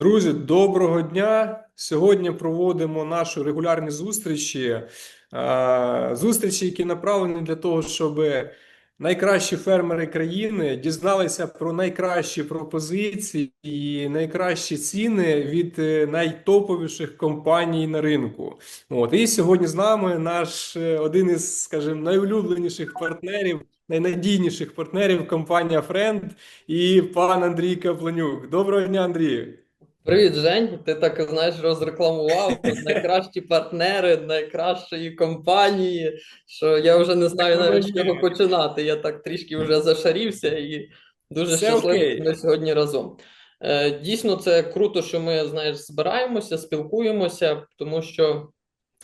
Друзі, доброго дня! Сьогодні проводимо наші регулярні зустрічі. Е, Зустрічі, які направлені для того, щоб найкращі фермери країни дізналися про найкращі пропозиції і найкращі ціни від е, найтоповіших компаній на ринку. От і сьогодні з нами наш е, один із, скажімо, найулюбленіших партнерів, найнадійніших партнерів компанія Френд і пан Андрій Капланюк. Доброго дня, Андрію! Привіт, Жень. Ти так знаєш, розрекламував найкращі партнери, найкращої компанії, що я вже не знаю навіть з чого починати. Я так трішки вже зашарівся і дуже Все щасливий, окей. що ми сьогодні разом. Е, Дійсно, це круто, що ми, знаєш, збираємося, спілкуємося, тому що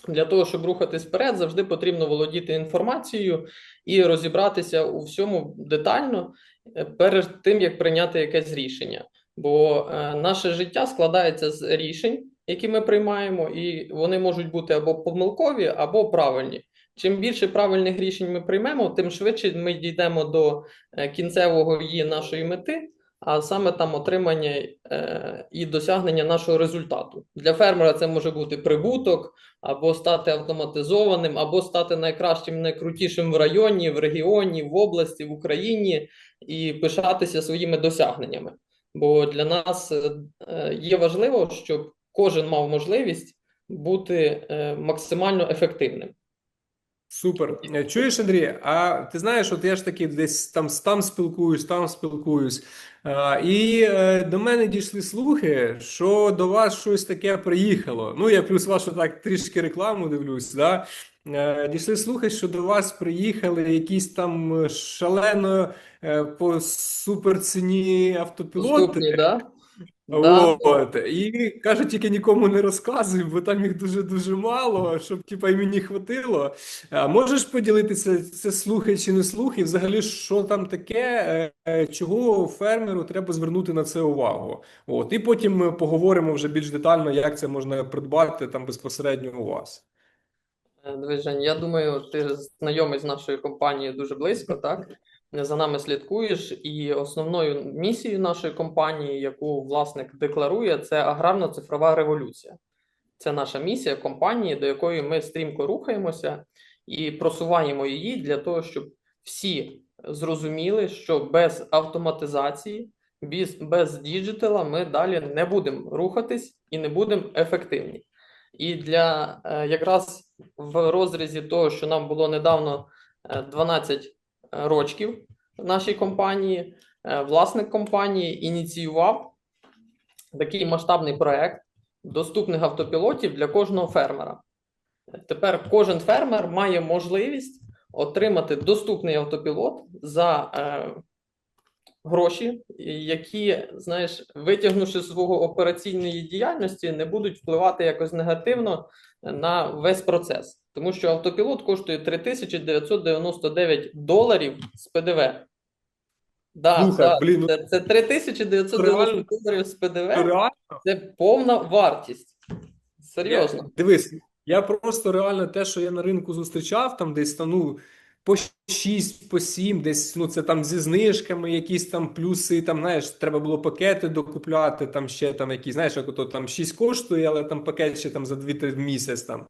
для того, щоб рухатись вперед, завжди потрібно володіти інформацією і розібратися у всьому детально е, перед тим, як прийняти якесь рішення. Бо е, наше життя складається з рішень, які ми приймаємо, і вони можуть бути або помилкові, або правильні. Чим більше правильних рішень ми приймемо, тим швидше ми дійдемо до е, кінцевого її нашої мети, а саме там отримання е, і досягнення нашого результату. Для фермера це може бути прибуток, або стати автоматизованим, або стати найкращим, найкрутішим в районі, в регіоні, в області, в Україні і пишатися своїми досягненнями. Бо для нас е, е, є важливо, щоб кожен мав можливість бути е, максимально ефективним. Супер. Е, Чуєш, Андрій? А ти знаєш, от я ж таки десь там там спілкуюсь, там спілкуюсь. А, і е, до мене дійшли слухи, що до вас щось таке приїхало. Ну, я плюс вашу так трішки рекламу дивлюсь, да? Е, дійшли слухи, що до вас приїхали якісь там шалено е, по суперціні автопілоти. Доступні, да? Да. От. І кажуть, тільки нікому не розказуй, бо там їх дуже-дуже мало, щоб типа і мені хватило. А можеш поділитися, це слухи чи не слухи? Взагалі, що там таке, е, е, чого фермеру треба звернути на це увагу? От. І потім ми поговоримо вже більш детально, як це можна придбати там безпосередньо у вас. Е, Дивись, Жень, я думаю, ти знайомий з нашою компанією дуже близько, так? За нами слідкуєш, і основною місією нашої компанії, яку власник декларує, це аграрно-цифрова революція. Це наша місія компанії, до якої ми стрімко рухаємося і просуваємо її для того, щоб всі зрозуміли, що без автоматизації, без, без діджитала ми далі не будемо рухатись і не будемо ефективні. І для е, якраз в розрізі того, що нам було недавно е, 12 рочків нашій компанії, е, власник компанії ініціював такий масштабний проект доступних автопілотів для кожного фермера. Тепер кожен фермер має можливість отримати доступний автопілот за е, гроші, які, знаєш, витягнувши з свого операційної діяльності, не будуть впливати якось негативно на весь процес. Тому що автопілот коштує 3999 доларів з ПДВ. Да, Слухай, да, блін, ну- це, це 3990 доларів з ПДВ. Реально? Це повна вартість. Серйозно. Я- Дивись, я просто реально те, що я на ринку зустрічав, там десь там, ну, по 6, по 7, десь, ну, це там зі знижками, якісь там плюси, там, знаєш, треба було пакети докупляти, там ще там якісь, знаєш, як ото там 6 коштує, але там пакет ще там за 2-3 в місяць там.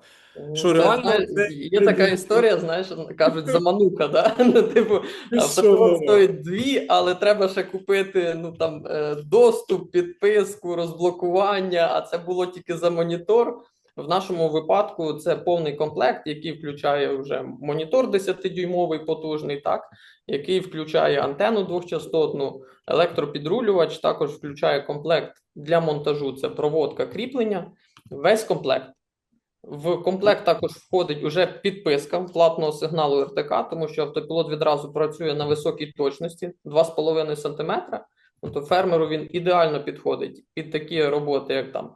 Ну, Що, це, реально знаєш, це- є така історія, знаєш, кажуть, заманука, да? Ну, типу, Ти стоїть дві, але треба ще купити ну, там, е, доступ, підписку, розблокування, а це було тільки за монітор. В нашому випадку це повний комплект, який включає вже монітор 10-дюймовий потужний, так, який включає антенну двохчастотну, електропідрулювач, також включає комплект для монтажу, це проводка кріплення, весь комплект. В комплект також входить уже підписка платного сигналу РТК, тому що автопілот відразу працює на високій точності 2,5 см. Тобто фермеру він ідеально підходить під такі роботи, як там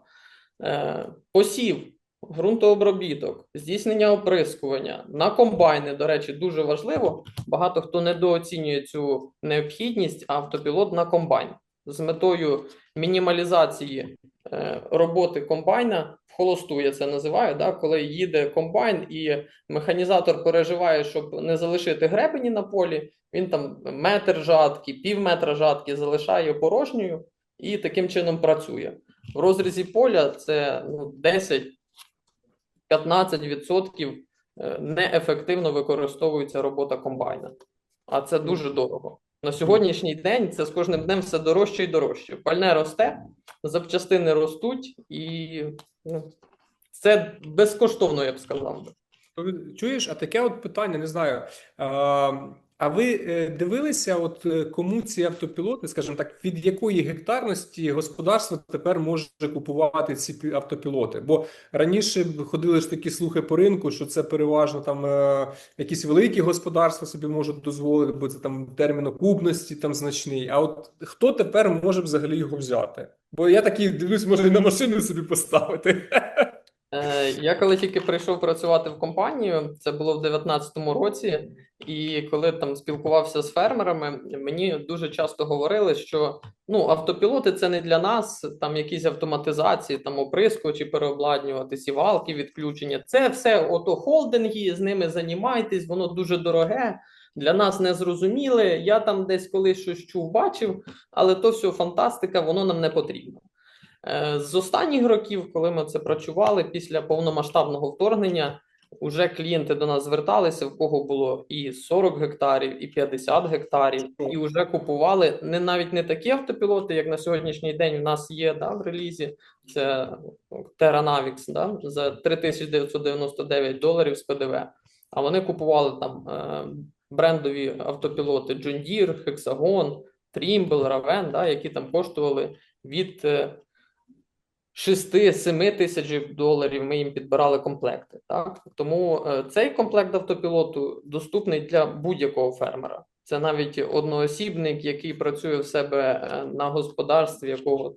посів, ґрунтообробіток, здійснення оприскування на комбайни. До речі, дуже важливо. Багато хто недооцінює цю необхідність автопілот на комбайн з метою мінімалізації е, роботи комбайна холосту, я це називаю, да, коли їде комбайн і механізатор переживає, щоб не залишити гребені на полі, він там метр жатки, пів метра жатки залишає порожньою і таким чином працює. В розрізі поля це ну, 10-15% е, неефективно використовується робота комбайна. А це дуже дорого. На сьогоднішній день це з кожним днем все дорожче і дорожче. Пальне росте, запчастини ростуть, і ну, це безкоштовно, я б сказав. Чуєш, а таке от питання, не знаю. А ви е, дивилися, от е, кому ці автопілоти, скажімо так, від якої гектарності господарство тепер може купувати ці пі- автопілоти? Бо раніше ходили ж такі слухи по ринку, що це переважно там е, якісь великі господарства собі можуть дозволити, бо це там термін окупності там значний. А от хто тепер може взагалі його взяти? Бо я такий дивлюсь, може і на машину собі поставити. Е, Я коли тільки прийшов працювати в компанію, це було в 2019 році, і коли там спілкувався з фермерами, мені дуже часто говорили, що ну автопілоти це не для нас, там якісь автоматизації, там оприскувачі переобладнювати, сівалки, відключення. Це все ото холдинги, з ними займайтесь, воно дуже дороге. Для нас не зрозуміле. Я там десь колись щось чув, бачив, але то все фантастика, воно нам не потрібно. Е, З останніх років, коли ми це працювали після повномасштабного вторгнення, уже клієнти до нас зверталися, в кого було і 40 гектарів, і 50 гектарів, і вже купували не навіть не такі автопілоти, як на сьогоднішній день в нас є да, в релізі. Це Terra Navix да, за 3999 доларів з ПДВ. А вони купували там е, брендові автопілоти John Deere, Hexagon, Trimble, Raven, да, які там коштували від е, 6-7 тисяч доларів ми їм підбирали комплекти. Так? Тому е, цей комплект автопілоту доступний для будь-якого фермера. Це навіть одноосібник, який працює в себе е, на господарстві, якого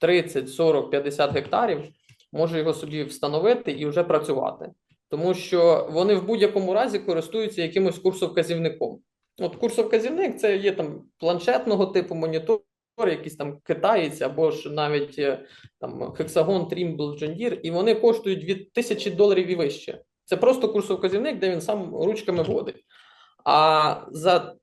30, 40, 50 гектарів, може його собі встановити і вже працювати. Тому що вони в будь-якому разі користуються якимось курсовказівником. От курсовказівник це є там планшетного типу монітор, якийсь там китаєць або ж навіть е, там Trimble, John Deere, і вони коштують від тисячі доларів і вище. Це просто курсовказівник, де він сам ручками водить. А за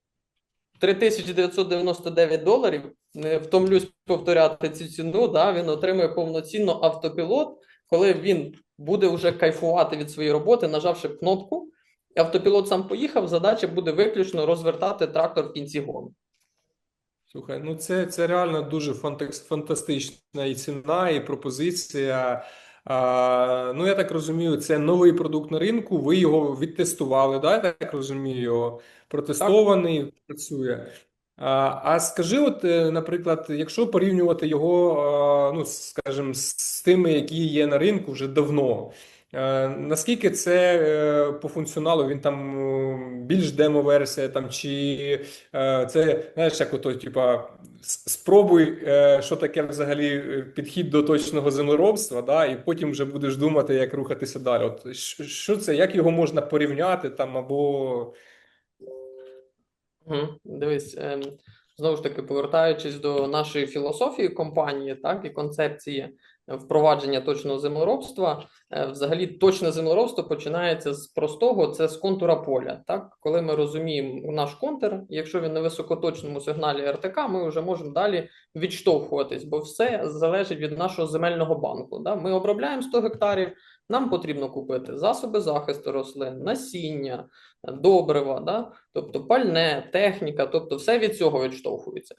3999 доларів, не втомлюсь повторяти цю ціну, да, він отримує повноцінно автопілот, коли він буде вже кайфувати від своєї роботи, нажавши кнопку, автопілот сам поїхав, задача буде виключно розвертати трактор в кінці гону. Слухай, ну це, це реально дуже фантас- фантастична і ціна, і пропозиція. А, ну, я так розумію, це новий продукт на ринку. Ви його відтестували, да? Я так розумію, протестований, працює. А, а скажи, от, е, наприклад, якщо порівнювати його, ну, скажімо, з тими, які є на ринку вже давно, наскільки це е, по функціоналу він там е, більш демо-версія, там, чи е, це, знаєш, як ото, типа, спробуй, е, що таке взагалі е, підхід до точного землеробства, да, і потім вже будеш думати, як рухатися далі. От, що це, як його можна порівняти там, або... Дивись, ем, знову ж таки, повертаючись до нашої філософії компанії, так, і концепції е, впровадження точного землеробства, е, взагалі точне землеробство починається з простого, це з контура поля. Так, коли ми розуміємо наш контур, якщо він на високоточному сигналі РТК, ми вже можемо далі відштовхуватись, бо все залежить від нашого земельного банку. Да? Ми обробляємо 100 гектарів, нам потрібно купити засоби захисту рослин, насіння, добрива, да? тобто пальне, техніка, тобто все від цього відштовхується.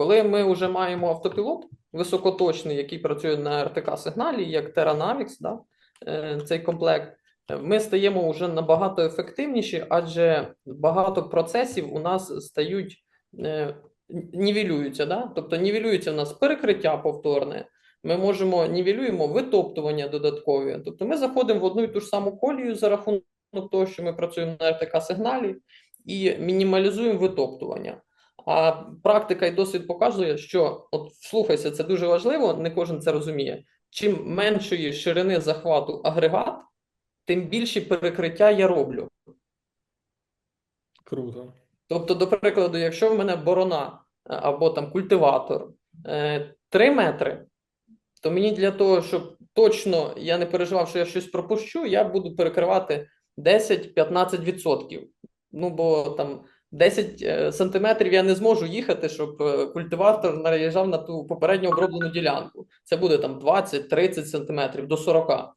Коли ми вже маємо автопілот високоточний, який працює на РТК сигналі, як Terra Navix, да? е, цей комплект, ми стаємо вже набагато ефективніші, адже багато процесів у нас стають е, нівелюються. Да? Тобто нівелюється в нас перекриття повторне. Ми можемо нівелюємо витоптування додаткові. Тобто ми заходимо в одну і ту ж саму колію за рахунок того, що ми працюємо на РТК сигналі і мінімалізуємо витоптування. А практика і досвід показує, що от слухайся, це дуже важливо, не кожен це розуміє. Чим меншої ширини захвату агрегат, тим більші перекриття я роблю. Круто. Тобто, до прикладу, якщо в мене борона е, або там культиватор е, 3 метри, то мені для того, щоб точно я не переживав, що я щось пропущу, я буду перекривати 10-15%. Ну, бо там 10 е, сантиметрів я не зможу їхати, щоб е, культиватор наїжджав на ту попередньо оброблену ділянку. Це буде там 20-30 сантиметрів до 40.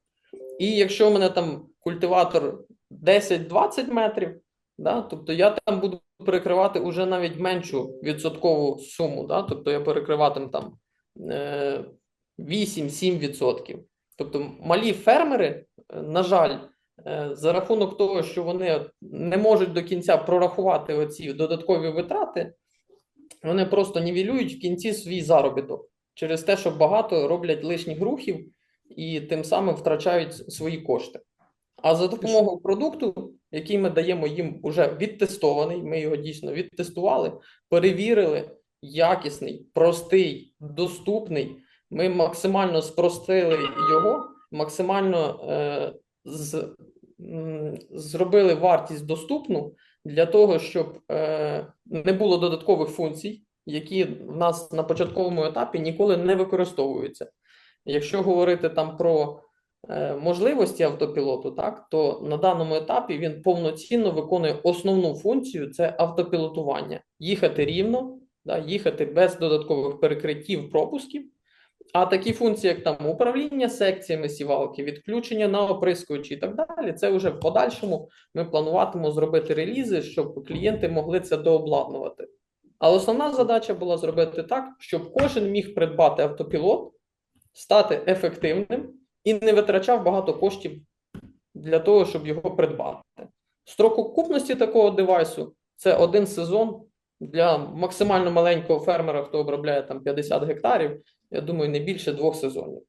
І якщо у мене там культиватор 10-20 метрів, да, тобто я там буду перекривати уже навіть меншу відсоткову суму, да, тобто я перекриватиму там е, 8-7%. Тобто малі фермери, е, на жаль, е, за рахунок того, що вони не можуть до кінця прорахувати оці додаткові витрати, вони просто нівелюють в кінці свій заробіток через те, що багато роблять лишніх рухів і тим самим втрачають свої кошти. А за допомогою продукту, який ми даємо їм уже відтестований, ми його дійсно відтестували, перевірили, якісний, простий, доступний. Ми максимально спростили його, максимально е, з, зробили вартість доступну для того, щоб е, не було додаткових функцій, які в нас на початковому етапі ніколи не використовуються. Якщо говорити там про е, можливості автопілоту, так то на даному етапі він повноцінно виконує основну функцію це автопілотування. Їхати рівно, да, їхати без додаткових перекриттів, пропусків. А такі функції, як там управління секціями сівалки, відключення на оприскувачі і так далі, це вже в подальшому ми плануватимемо зробити релізи, щоб клієнти могли це дообладнувати. Але основна задача була зробити так, щоб кожен міг придбати автопілот, стати ефективним і не витрачав багато коштів для того, щоб його придбати. Строк окупності такого девайсу це один сезон для максимально маленького фермера, хто обробляє там 50 гектарів. Я думаю, не більше двох сезонів.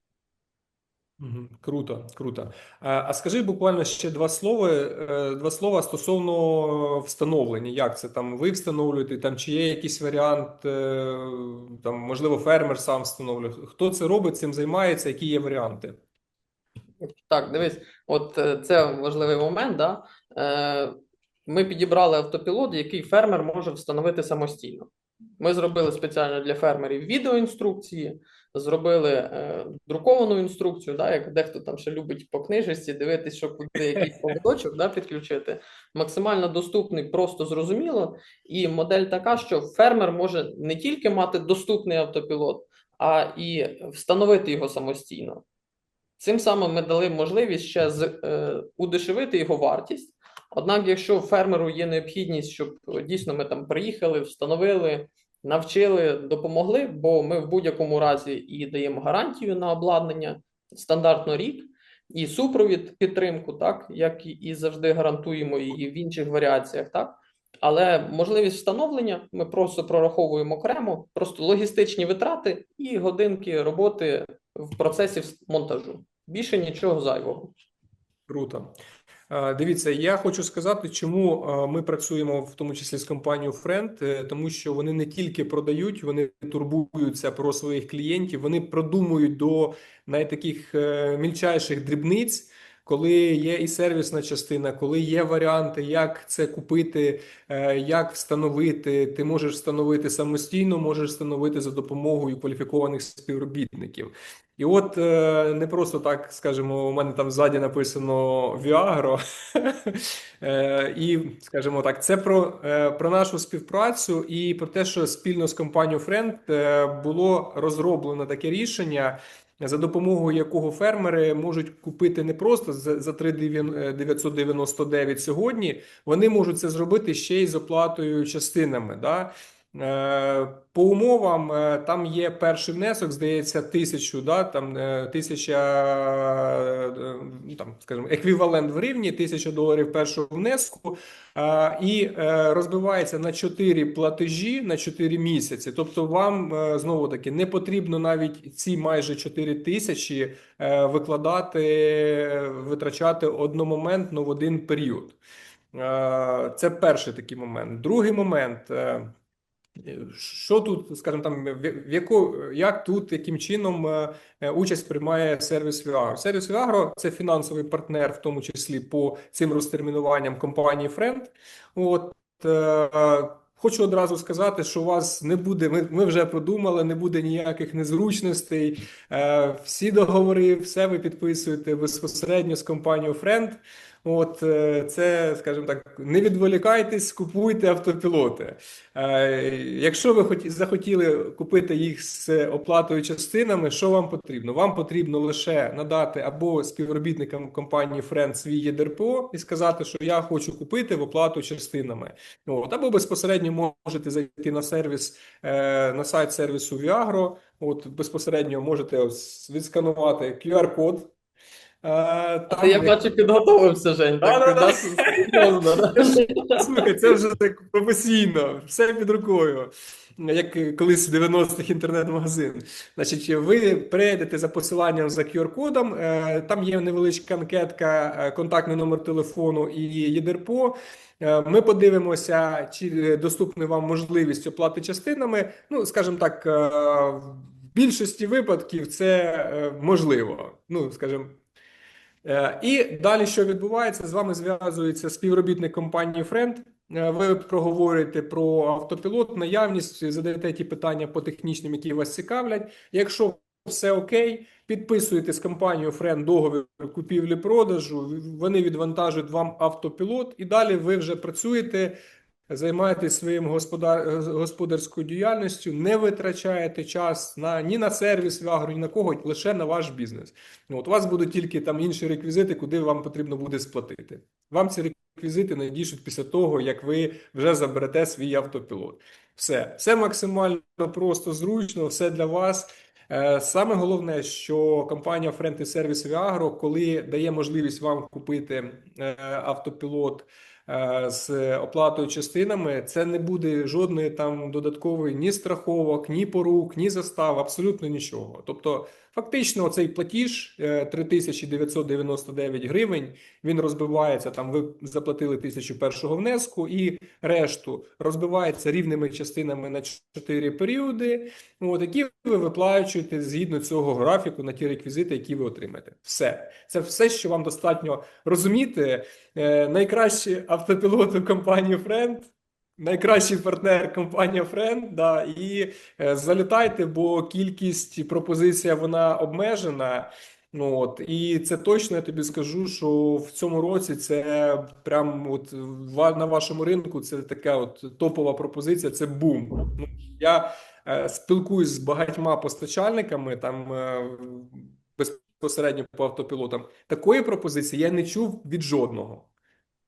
Круто, круто. А а скажи буквально ще два слова, е, два слова стосовно встановлення. Як це там ви встановлюєте, там чи є якийсь варіант, е, там можливо фермер сам встановлює. Хто це робить, цим займається, які є варіанти? Так, дивись, от е, це важливий момент. Да? Е, Ми підібрали автопілот, який фермер може встановити самостійно. Ми зробили спеціально для фермерів відеоінструкції, зробили е, друковану інструкцію, да, як дехто там ще любить по книжечці дивитись, що куди якийсь поводочок да, підключити. Максимально доступний, просто зрозуміло. І модель така, що фермер може не тільки мати доступний автопілот, а і встановити його самостійно. Цим самим ми дали можливість ще з, е, удешевити його вартість. Однак, якщо фермеру є необхідність, щоб е, дійсно ми там приїхали, встановили, навчили, допомогли, бо ми в будь-якому разі і даємо гарантію на обладнання стандартно рік, і супровід підтримку, так як і- завжди гарантуємо і в інших варіаціях, так. Але можливість встановлення ми просто прораховуємо окремо, просто логістичні витрати і годинки роботи в процесі монтажу. Більше нічого зайвого. Круто. Дивіться, я хочу сказати, чому ми працюємо в тому числі з компанією е, тому що вони не тільки продають, вони турбуються про своїх клієнтів, вони продумують до найтаких е, мільчайших дрібниць, коли є і сервісна частина, коли є варіанти, як це купити, е, як встановити. Ти можеш встановити самостійно, можеш встановити за допомогою кваліфікованих співробітників. І от е, не просто так, скажімо, у мене там ззаді написано Viagro. Е, І, скажімо так, це про, е, про нашу співпрацю і про те, що спільно з компанією е, було розроблено таке рішення, за допомогою якого фермери можуть купити не просто за 3,999 сьогодні, вони можуть це зробити ще й з оплатою частинами. Да? Е, По умовам е, там є перший внесок, здається, тисячу, да, там е, тисяча, там, скажімо, еквівалент в гривні, тисяча доларів першого внеску, і розбивається на 4 платежі на 4 місяці. Тобто вам знову таки не потрібно навіть ці майже 4 тисячі викладати, витрачати одномоментно в один період. Це перший такий момент. Другий момент. Що тут, скажімо, там, в яку, як тут, яким чином е, е, участь приймає сервіс Viagro? Сервіс Viagro – це фінансовий партнер, в тому числі по цим розтермінуванням компанії Friend. От, е, хочу одразу сказати, що у вас не буде, ми, ми вже подумали, не буде ніяких незручностей. Всі договори, все ви підписуєте безпосередньо з компанією Friend. От е, це, скажімо так, не відволікайтесь, купуйте автопілоти. Е, Якщо ви хоті- захотіли купити їх з оплатою частинами, що вам потрібно? Вам потрібно лише надати або співробітникам компанії Friend свій ЄДРПО і сказати, що я хочу купити в оплату частинами. От, або безпосередньо можете зайти на сервіс, е, на сайт сервісу Viagro, От безпосередньо можете відсканувати QR-код. Е, А там ти, я бачу, підготовився, Жень. Так, Да-да-да. да, серйозно. Слухай, це вже так професійно, все під рукою. Як колись в 90-х інтернет-магазин. Значить, ви перейдете за посиланням за QR-кодом, е, там є невеличка анкетка, е, контактний номер телефону і ЄДРПО. Ми подивимося, чи доступна вам можливість оплати частинами. Ну, скажімо так, в більшості випадків це можливо. Ну, скажімо, І далі, що відбувається, з вами зв'язується співробітник компанії. Е, Ви проговорюєте про автопілот, наявність, задаєте ті питання по технічним, які вас цікавлять. Якщо все окей, підписуєте з компанією Friend договір купівлі-продажу, вони відвантажують вам автопілот, і далі ви вже працюєте, займаєтесь своїм господар... господарською діяльністю, не витрачаєте час на ні на сервіс Вагру, ні на кого, лише на ваш бізнес. Ну, От у вас будуть тільки там інші реквізити, куди вам потрібно буде сплатити. Вам ці реквізити надійшуть після того, як ви вже заберете свій автопілот. Все, все максимально просто, зручно, все для вас. Е, Саме головне, що компанія Friend Service Viagro, коли дає можливість вам купити е, автопілот з оплатою частинами, це не буде жодної там додаткової ні страховок, ні порук, ні застав, абсолютно нічого. Тобто, фактично, цей платіж е, 3999 гривень, він розбивається там. Ви заплатили тисячу першого внеску, і решту розбивається рівними частинами на 4 періоди. От, які ви виплачуєте згідно цього графіку на ті реквізити, які ви отримаєте. Все. Це все, що вам достатньо розуміти. Е, найкращі автопілоти компанії Friend, найкращий партнер компанія Friend, да, і е, залітайте, бо кількість пропозиція вона обмежена. Ну, от, і це точно я тобі скажу, що в цьому році це прям от на вашому ринку це така от топова пропозиція, це бум. Ну, я е, спілкуюсь з багатьма постачальниками там е, безпосередньо по автопілотам. Такої пропозиції я не чув від жодного.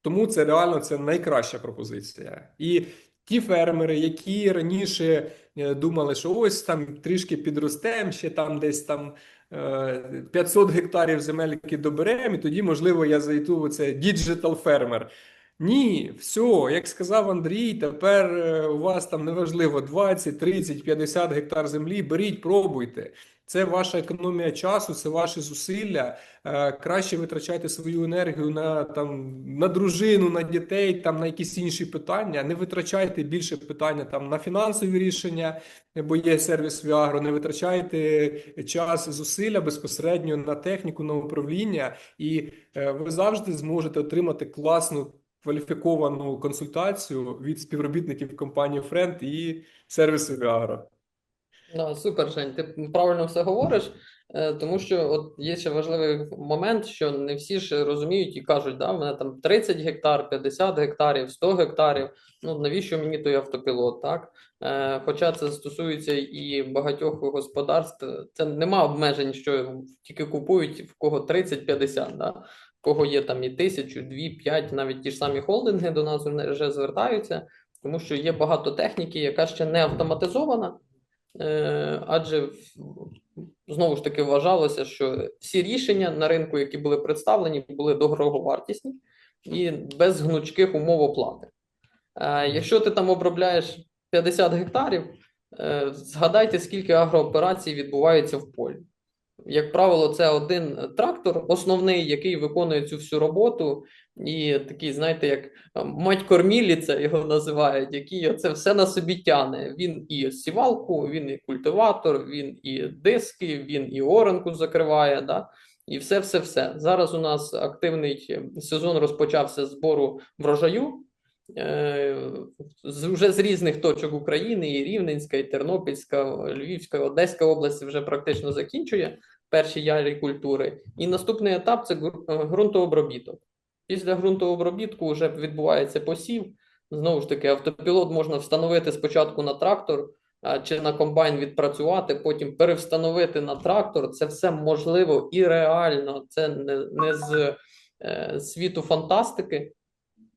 Тому це реально це найкраща пропозиція. І ті фермери, які раніше е, думали, що ось там трішки підростемо, ще там десь там е, 500 гектарів земельки доберемо, і тоді, можливо, я зайду в це діджитал фермер. Ні, все, як сказав Андрій, тепер е, у вас там неважливо 20, 30, 50 гектар землі, беріть, пробуйте. Це ваша економія часу, це ваші зусилля. Е, Краще витрачайте свою енергію на там на дружину, на дітей, там на якісь інші питання. Не витрачайте більше питання там на фінансові рішення, бо є сервіс Viagro, Не витрачайте час, зусилля безпосередньо на техніку, на управління, і е, ви завжди зможете отримати класну кваліфіковану консультацію від співробітників компанії Friend і сервісу Viagro. Да, супер, Жень, ти правильно все говориш, е, тому що от є ще важливий момент, що не всі ж розуміють і кажуть, да, в мене там 30 гектар, 50 гектарів, 100 гектарів, ну навіщо мені той автопілот, так? Е, Хоча це стосується і багатьох господарств, це нема обмежень, що тільки купують в кого 30-50, да? В кого є там і тисячу, дві, п'ять, навіть ті ж самі холдинги до нас вже звертаються, тому що є багато техніки, яка ще не автоматизована. Е, Адже знову ж таки вважалося, що всі рішення на ринку, які були представлені, були дороговартісні і без гнучких умов оплати. Е, Якщо ти там обробляєш 50 гектарів, е, згадайте, скільки агрооперацій відбувається в полі. Як правило, це один трактор основний, який виконує цю всю роботу, і такий, знаєте, як е, мать корміліця його називають, який це все на собі тяне. Він і сівалку, він і культиватор, він і диски, він і оранку закриває. Да? І все, все, все. Зараз у нас активний е, сезон розпочався збору врожаю. Е, вже з різних точок України, і Рівненська, і Тернопільська, Львівська, Одеська область вже практично закінчує перші ярі культури. І наступний етап це е, ґрунтообробіток. Після ґрунтообробітку вже відбувається посів. Знову ж таки, автопілот можна встановити спочатку на трактор чи на комбайн відпрацювати, потім перевстановити на трактор. Це все можливо і реально. Це не, не з е, світу фантастики.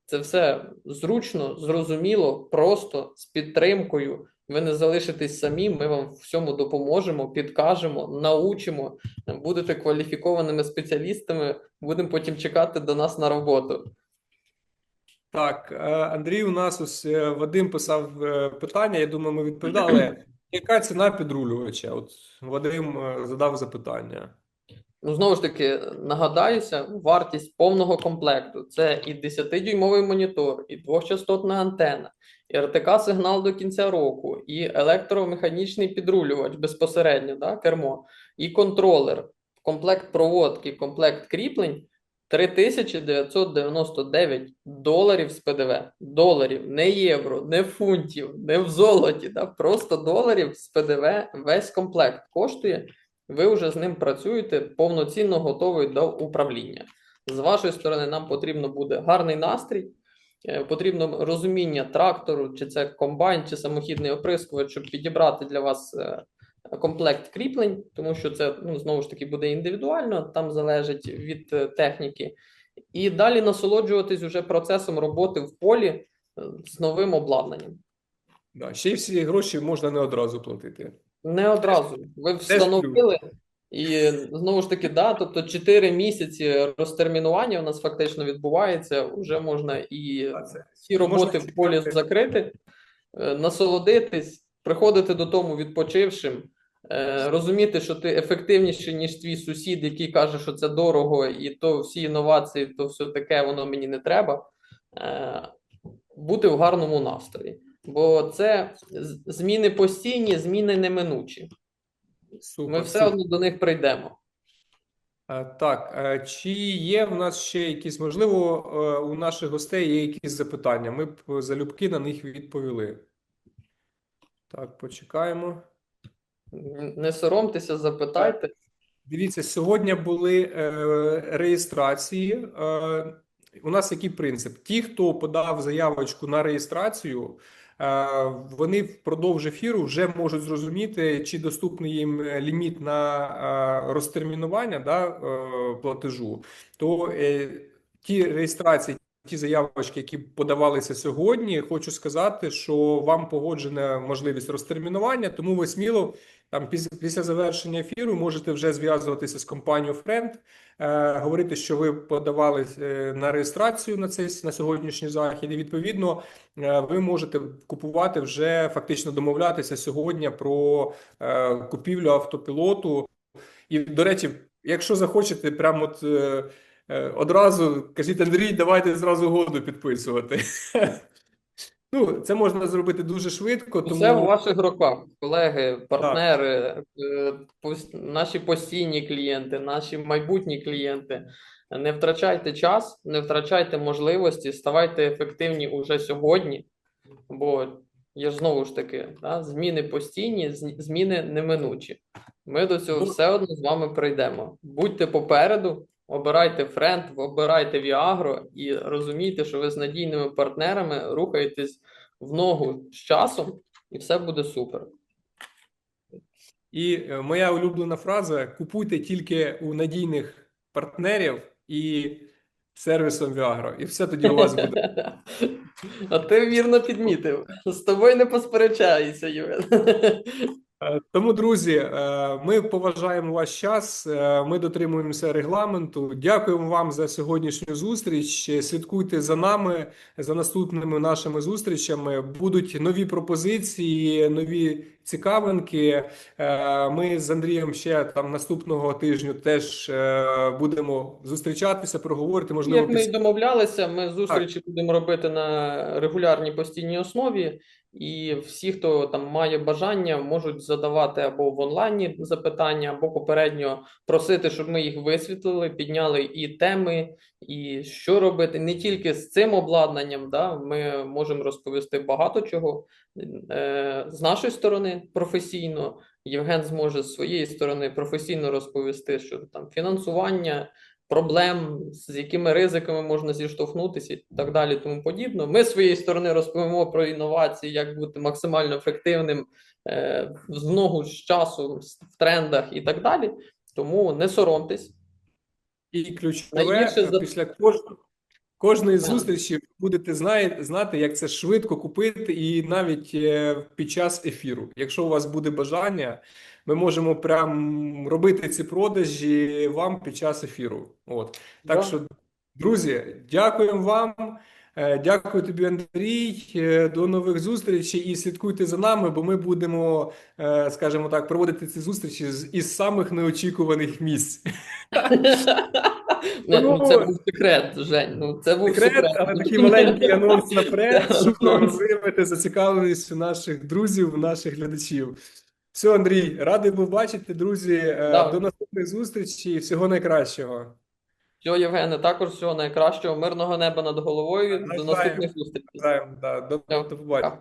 Це все зручно, зрозуміло, просто з підтримкою. Ви не залишитесь самі, ми вам всьому допоможемо, підкажемо, научимо, будете кваліфікованими спеціалістами, будемо потім чекати до нас на роботу. Так, е, Андрій, у нас ось е, Вадим писав е, питання. Я думаю, ми відповідали. Яка ціна підрулювача? От Вадим задав запитання. Ну, знову ж таки, нагадаюся, вартість повного комплекту це і 10-дюймовий монітор, і двохчастотна антена, і РТК-сигнал до кінця року, і електромеханічний підрулювач безпосередньо, да, кермо, і контролер, комплект проводки, комплект кріплень 3999 доларів з ПДВ. Доларів, не євро, не фунтів, не в золоті, да, просто доларів з ПДВ весь комплект коштує. Ви вже з ним працюєте повноцінно готовий до управління. З вашої сторони, нам потрібно буде гарний настрій, е, потрібно розуміння трактору, чи це комбайн, чи самохідний оприскувач, щоб підібрати для вас е, комплект кріплень, тому що це ну, знову ж таки буде індивідуально, там залежить від е, техніки. І далі насолоджуватись вже процесом роботи в полі з новим обладнанням. Да, ще й всі гроші можна не одразу платити. Не одразу. Ви встановили, і знову ж таки, да, тобто 4 місяці розтермінування у нас фактично відбувається. Вже можна і всі роботи в полі закрити, е, насолодитись, приходити додому відпочившим, е, розуміти, що ти ефективніший, ніж твій сусід, який каже, що це дорого, і то всі інновації, то все таке, воно мені не треба. Е, Бути в гарному настрої. Бо це зміни постійні, зміни неминучі. Супер, Ми все супер. одно до них прийдемо. Так, чи є в нас ще якісь, можливо, е, у наших гостей є якісь запитання? Ми б залюбки на них відповіли. Так, почекаємо. Не соромтеся, запитайте. Дивіться, сьогодні були е, реєстрації. Е, у нас який принцип? Ті, хто подав заявочку на реєстрацію, вони впродовж ефіру вже можуть зрозуміти, чи доступний їм ліміт на е, розтермінування да, е, платежу. То е, ті реєстрації, ті заявочки, які подавалися сьогодні, хочу сказати, що вам погоджена можливість розтермінування, тому ви сміло там після, завершення ефіру можете вже зв'язуватися з компанією е, говорити, що ви подавали е, на реєстрацію на цей на сьогоднішній захід. І відповідно е, ви можете купувати вже фактично домовлятися сьогодні про е, купівлю автопілоту. І, до речі, якщо захочете, прямо от одразу кажіть, Андрій, давайте зразу угоду підписувати. Ну, це можна зробити дуже швидко, тому Все у ваших руках, колеги, партнери, е, пос- наші постійні клієнти, наші майбутні клієнти. Не втрачайте час, не втрачайте можливості, ставайте ефективні уже сьогодні, бо є ж знову ж таки, да, зміни постійні, зміни неминучі. Ми до цього Ну, все одно з вами прийдемо. Будьте попереду, обирайте френд, обирайте Віагро і розумійте, що ви з надійними партнерами рухаєтесь в ногу з часом, і все буде супер. І е, моя улюблена фраза: купуйте тільки у надійних партнерів і сервісом Viagra, і все тоді у вас буде. А ти вірно підмітив. З тобою не посперечаюся, Євген. Е, Тому, друзі, е, ми поважаємо ваш час. е, Ми дотримуємося регламенту. Дякуємо вам за сьогоднішню зустріч. Слідкуйте за нами, за наступними нашими зустрічами. Будуть нові пропозиції, нові цікавинки. Е, Ми з Андрієм ще там наступного тижню теж е, будемо зустрічатися, проговорити. Можливо, Як ми і домовлялися, ми зустрічі будемо робити на регулярній постійній основі, і всі, хто там має бажання, можуть задавати або в онлайні запитання, або попередньо просити, щоб ми їх висвітлили, підняли і теми, і що робити не тільки з цим обладнанням. Да, ми можемо розповісти багато чого е, з нашої сторони професійно. Євген зможе з своєї сторони професійно розповісти щодо там фінансування проблем, з якими ризиками можна зіштовхнутися і так далі, тому подібне. Ми з своєї сторони розповімо про інновації, як бути максимально ефективним е, в ногу з часу в трендах і так далі. Тому не соромтесь. І ключове, Найгірше після кожного, кожної зустрічі будете знати, як це швидко купити, і навіть е, під час ефіру. Якщо у вас буде бажання, ми можемо прям робити ці продажі вам під час ефіру. От. Так Да. що, друзі, дякуємо вам. Е, Дякую тобі, Андрій. Е, До нових зустрічей і слідкуйте за нами, бо ми будемо, скажімо так, проводити ці зустрічі з із самих неочікуваних місць. Ну, це Ну, був секрет, Жень. Ну, це був Секрет, секрет. але такий маленький анонс наперед, щоб виявити зацікавленість у наших друзів, наших глядачів. Все, Андрій, радий був бачити, друзі. Е, Так. До наступних зустрічей. Всього найкращого. Все, Євгене, також всього найкращого, мирного неба над головою. До наступних зустрічей. Да, до, до побачення.